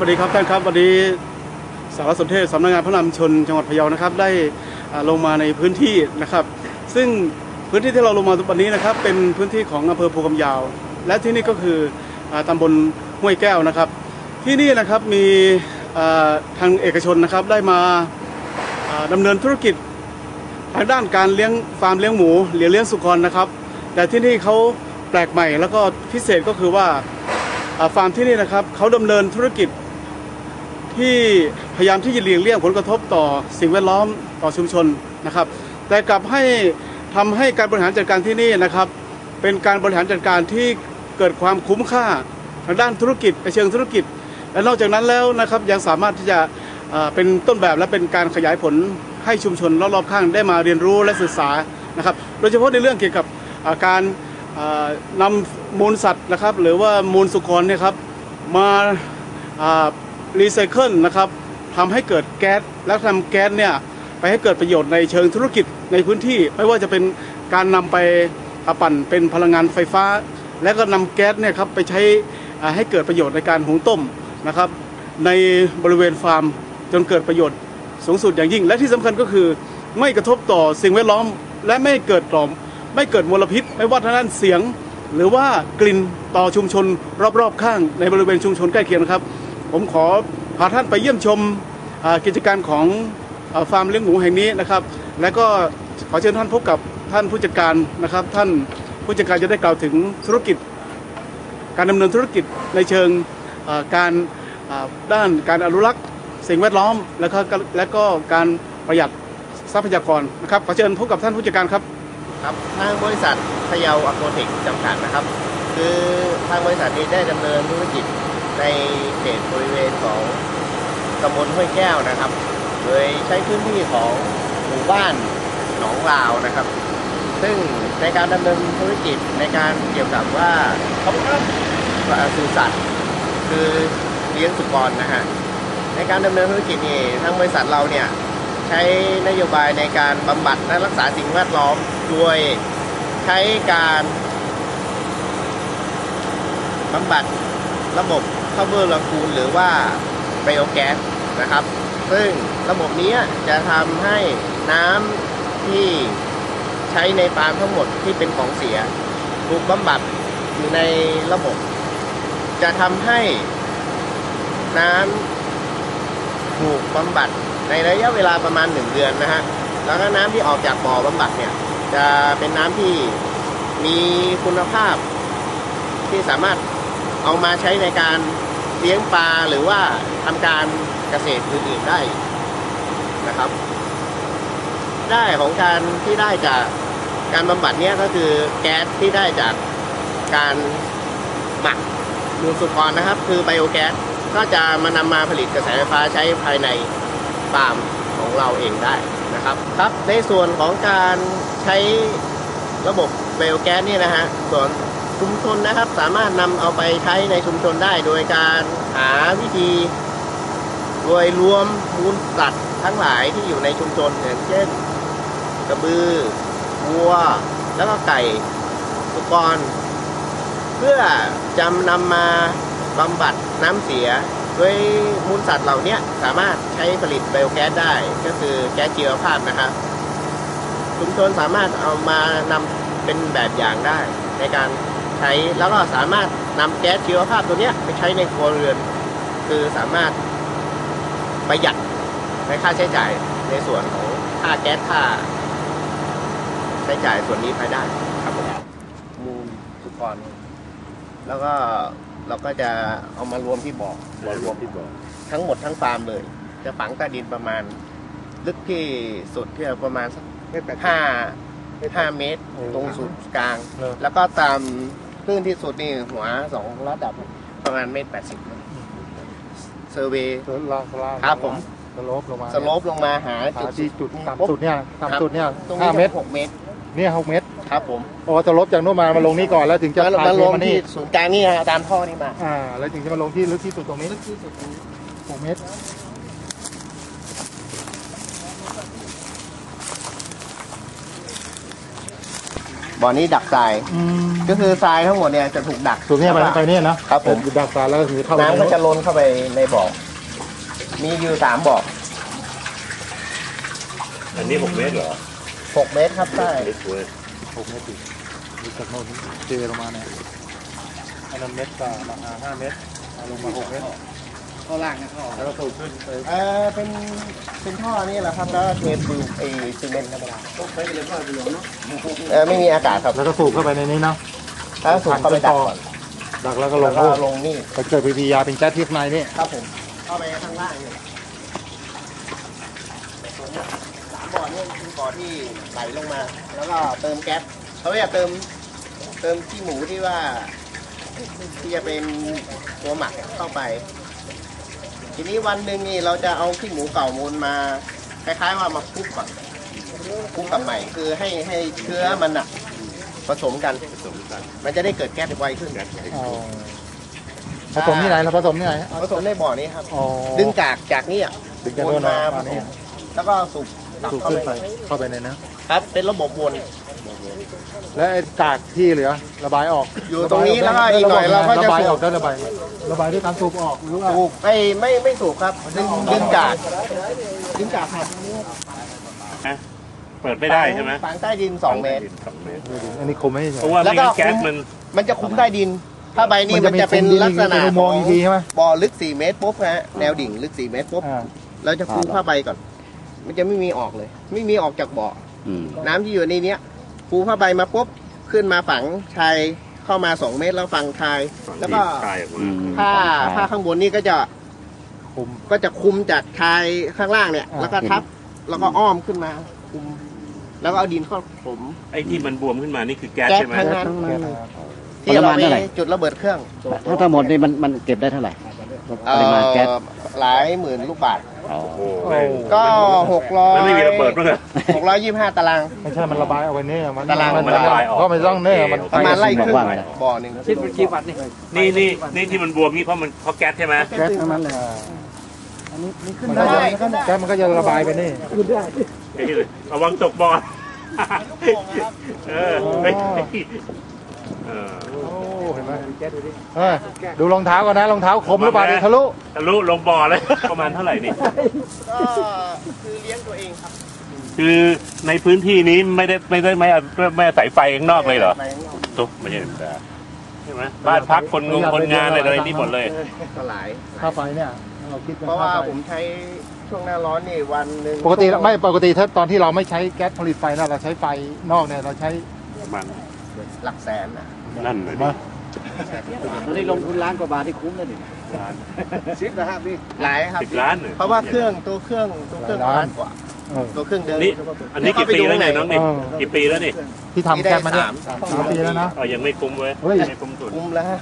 สวัสดีครับท่านครับวันนี้สารสนเทศสำนักงานพระนำชนจังหวัดพะเยานะครับ ได้ลงมาในพื้นที่นะครับ ซึ่งพื้นที่ที่เราลงมาวันนี้นะครับ เป็นพื้นที่ของอำเภอภูกำยาว และที่นี่ก็คืออตำบลห้วยแก้วนะครับ ที่นี่นะครับมีทางเอกชนนะครับได้มาอ่าดำเนินธุรกิจทางด้านการเลี้ยงฟาร์มเลี้ยงหมูหรือเลี้ยงสุกรนะครับ แต่ที่นี่เขาแปลกใหม่แล้วก็พิเศษก็คือว่าอ่าฟาร์มที่นี่นะครับเขาดำเนินธุรกิจ ที่พยายามที่จะเลี่ยงเลี่ยงผลกระทบต่อสิ่งแวดล้อมต่อชุมชนนะครับ แต่กลับให้ทำให้การบริหารจัดการที่นี่นะครับ เป็นการบริหารจัดการที่เกิดความคุ้มค่าทางด้านธุรกิจในเชิงธุรกิจ และนอกจากนั้นแล้วนะครับยังสามารถที่จะเป็นต้นแบบและเป็นการขยายผลให้ชุมชนรอบๆข้างได้มาเรียนรู้และศึกษานะครับ โดยเฉพาะในเรื่องเกี่ยวกับการนำมูลสัตว์นะครับ หรือว่ามูลสุกรเนี่ยครับมา รีไซเคิลนะครับทำให้เกิดแก๊สแล้วทำแก๊สเนี่ยไปให้เกิดประโยชน์ในเชิงธุรกิจในพื้นที่ไม่ว่าจะเป็นการนำไปปั่นเป็นพลังงานไฟฟ้า และก็นำแก๊สเนี่ยครับไปใช้ให้เกิดประโยชน์ในการหุงต้มนะครับในบริเวณฟาร์มจนเกิดประโยชน์สูงสุดอย่างยิ่ง และที่สำคัญก็คือไม่กระทบต่อสิ่งแวดล้อม และไม่เกิดต่อไม่เกิดมลพิษ ไม่ว่าทางด้านเสียง หรือว่ากลิ่นต่อชุมชนรอบๆข้างในบริเวณชุมชนใกล้เคียงนะครับ ผมขอพาท่านไปเยี่ยมชมกิจการของฟาร์มเลี้ยงหมูแห่งนี้นะครับ และก็ขอเชิญท่านพบกับท่านผู้จัดการนะครับ ท่านผู้จัดการจะได้กล่าวถึงธุรกิจ การดำเนินธุรกิจในเชิงการด้านการอนุรักษ์สิ่งแวดล้อม แล้วก็และก็การประหยัดทรัพยากรนะครับขอเชิญพบกับท่านผู้จัดการครับครับทางบริษัทพยาอโคเทคจำกัดนะครับ คือทางบริษัทนี้ได้ดำเนินธุรกิจ ในเขตบริเวณของตำบลห้วยแก้วนะครับ โดยใช้พื้นที่ของหมู่บ้านหนองลาวนะครับ ซึ่งในการดำเนินธุรกิจในการเกี่ยวกับว่าเขาสู่สัตว์คือเลี้ยงสุกรนะฮะในการดำเนินธุรกิจนี่ทางบริษัทเราเนี่ยใช้นโยบายในการบำบัดและรักษาสิ่งแวดล้อมโดยใช้การบำบัดระบบ ข้าวเบอร์ลาคูหรือว่าไบโอแก๊สนะครับ ซึ่งระบบนี้จะทำให้น้ำที่ใช้ในฟาร์มทั้งหมดที่เป็นของเสียถูกบำบัดอยู่ในระบบ จะทำให้น้ำถูกบำบัดในระยะเวลาประมาณ 1 เดือนนะฮะ แล้วก็น้ำที่ออกจากบ่อบำบัดเนี่ย จะเป็นน้ำที่มีคุณภาพที่สามารถเอามาใช้ในการ เลี้ยงปลาหรือว่าทำการเกษตรอื่นๆได้นะครับ ได้ของการที่ได้จากการบำบัดเนี้ยก็คือแก๊สที่ได้จากการหมักมูลสุกรนะครับ คือไบโอแก๊สก็จะมานำมาผลิตกระแสไฟฟ้าใช้ภายในฟาร์มของเราเองได้นะครับครับในส่วนของการใช้ระบบไบโอแก๊สนี่นะฮะส่วน ชุมชนนะครับ สามารถนำเอาไปใช้ในชุมชนได้ โดยการหาวิธีโดยรวมมูลสัตว์ทั้งหลายที่อยู่ในชุมชนอย่างเช่น กระบือวัว แล้วก็ไก่สุกร เพื่อจำนำมาบำบัดน้ำเสียด้วยมูลสัตว์เหล่านี้สามารถใช้ผลิตไบโอแก๊สได้ ก็คือแก๊สชีวภาพนะครับชุมชนสามารถเอามานำเป็นแบบอย่างได้ในการ ใช้ แล้วก็สามารถนำแก๊สชีวภาพตัวเนี้ยไปใช้ในครัวเรือน คือสามารถประหยัดในค่าใช้จ่ายในส่วนของค่าแก๊สค่า ใช้จ่ายส่วนนี้ไปได้ครับผมมูลสุกรแล้วก็เราก็จะเอามารวมที่บ่อเรารวมที่บ่อทั้งหมดทั้งฟาร์มเลย จะฝังใต้ดินประมาณ ลึกที่สุดที่ประมาณสักไม่แปลกห้าห้าเมตรโอ้ตรงศูนย์กลางเนอะแล้วก็ตาม ตื้นที่สุดนี่หัวสองระดับประมาณเมตรแปดสิบเซอร์เวย์ส่วนลางสลางครับผมสโลปลงมาสโลปลงมาหาหาจุดที่จุดต่ำสุดเนี่ยครับต่ำสุดเนี่ยตรงห้านี้เมตรหกเมตร เนี่ยหกเมตรครับผมโอ้สโลปจากโน้นมามาลงนี่ก่อนแล้วถึงจะแล้วถ่ายมาเทลงมาที่นี่ศูนย์กลางนี่ฮะตามท่อนี่มาอ่าแล้วถึงจะมาลงที่ลึกที่สุดตรงนี้ลึกที่สุดตรงนี้หกเมตร บ่อนี้ดักทรายอืมก็คือทรายทั้งหมดเนี่ยจะถูกดักสูบเนี่ยไปแล้วก็ไปเนี่ยนะครับผม ดักสารแล้วก็คือเข้าไปน้ำก็จะล้นเข้าไปในบ่อ มีอยู่สามบ่ออันนี้หกเมตรเหรอหกเมตรครับใช่เล็กเว้ยหกเมตรอีกมีจากโน่นเจลงมาเนี่ยอันนั้นเมตรกว่ามาห้าเมตรเอาลงมาหกเมตร ข้างล่างนะข้างแล้วก็สูบขึ้นไปเออเป็นเป็นท่อนี่แหละครับแล้วเทปูนไอซีเมนต์ธรรมดาต้องใช้เลยพ่อไปหลวงเนาะเออไม่มีอากาศครับแล้วก็สูบเข้าไปในนี้เนาะถ้าสูบเข้าไปดักก่อนดักแล้วก็ลแล้งวก็โน่นลงนี่ไปเกิดปฏิกิริยาเป็นแก๊สที่ข้างในนี่ครับผมเข้าไปข้างล่างนี่สามบ่อนี่คือบ่อที่ไหลลงมา แล้วก็เติมแก๊สเขาอยากเติมเติมขี้หมูที่ว่าที่จะเป็นตัวหมักเข้าไป ทีนี้วันหนึ่งนี่เราจะเอาขี้หมูเก่ามูลมาคล้ายๆว่ามาคลุกก่อนคลุกกับใหม่คือให้ให้เชื้อมันอะผสมกัน ผสมกันมันจะได้เกิดแก๊สไวขึ้นแก๊สไอ้เอาผสมที่ไหนเราผสมที่ไหนผสมในบ่อนี้ครับอ๋อดึงกากจากนี่อะดึงจากโน่นมาผอันสนี้มแล้วก็สูบกลับสูบเข้าขึ้นไปไปเข้าไปในนั้นครับเป็นระบบวน แล้วไอ้กากที่เหลือ ระบายออกอยู่ตรงนี้แล้วก็อีกหน่อยเราก็จะระบายสูออบกได้ระบายระบายด้วยการสูบออกหรือว่าสูบไม่ไม่ไม่สูบครับดึงดึงกากดึงกากครับเปิดไม่ได้ใช่ไหมฝังใต้ดิน2เมตร สองเมตรอันนี้คมไม่ใช่เพราะว่าแล้วไม่ก็ งั้นแก๊สมันมันจะคุ้มใต้ดิน ถ้าใบนี้มันจะเป็นลักษณะเป็นอุขโมองงค์อีกทีใช่ไหม บ่อลึก 4 เมตรปุ๊บนะฮะแนวดิ่งลึก 4 เมตรปุ๊บอ่าเราจะปูผ้าใบก่อน มันจะไม่มีออกเลย ไม่มีออกจากบ่ออน้ำที่อยู่ในเนี้ย ปูผ้าใบมาปุ๊บขึ้นมาฝังชายเข้ามา2เมตรแล้วฝังชาย ฝั่งแล้วที่ก็คลายออกมาผ้าผ้าข้างบนนี่ก็จะคุม ก็จะคุมจากชายข้างล่างเนี่ย อ่า แล้วก็ทับแล้วก็อ้อมขึ้นมาคุม แล้วก็เอาดินเข้าผม ไอ้ที่มันบวมขึ้นมานี่คือแก๊สแก๊สใช่ไหมทั้งนั้นแก๊สอ่าที่เราประมาณไปเท่าไหร่ จุดระเบิดเครื่องถ้าทั้งหมดนี่มันมันเก็บได้เท่าไหร่เอ่ปริมาณแก๊สอหลายหมื่นลูกบาทโอ้โหโอ้ ก็หกร้อยมันไม่มีระเบิดมั้งเหรอ หกร้อยยี่สิบห้าตาราง ไม่ใช่ มันระบายเอาไว้เนี่ยมันตารางมันมันระบายออก ก็ไม่ต้องเนี่ยมันประมาณไร่ครึ่งว่าไงบ่อหนึ่งคิดเป็นกี่วัตต์นี่นี่นี่นี่ที่มันบวมนี่เพราะมันเพราะแก๊สใช่ไหมแก๊สทั้งนั้นเลยขึ้นได้ขึ้นได้แก๊สมันก็จะระบายไปนี่ไอ้นี่เลยระวังตกบ่อเออ เฮ้ยเออโอ้เห็นไหมเออดูรองเท้าก่อนนะรองเท้าคมหรือเปล่าเดี๋ยวทะลุทะลุลงบ่อเลย ประมาณเท่าไหร่นี่ ก็คือเลี้ยงตัวเองครับ คือในพื้นที่นี้ไม่ได้ไม่ได้ไม่ไม่อาศัยไฟข้างนอกเลยเหรอไปข้างนอกตุ๊บไม่ใช่ธรรมดาใช่ไหมบ้านพักคนงงคนงานอะไรนี่หมดเลยก็หลายค่าไฟเนี่ยเราคิดเพราะว่าค่ไฟผมใช้ช่วงหน้าร้อนนี่วันหนึ่งปกติไม่ปกติถ้าตอนที่เราไม่ใช้แก๊สผลิตไฟนะเราใช้ไฟนอกเนี่ยเราใช้ประมาณหลักแสนนะนั่นเลยมา ตอนนี้ลงทุนล้านกว่าบาทที่คุ้มแล้วนี่ซิปนะครับพี่หลายครับ สิบล้านเลยเพราะว่าเครื่องตัวเครื่องตัวเครื่องล้านกว่าเออตัวเครื่องเดิมนี่อันนี้กี่ปีแล้วเนี่ยน้องนี่เออกี่ปีแล้วนี่ที่ทำแก๊สมาเนี่ยสามสามปีแล้วนะเออยังไม่คุ้มเว้ยเฮ้ยไม่คุ้มสุดคุ้มแล้วฮะ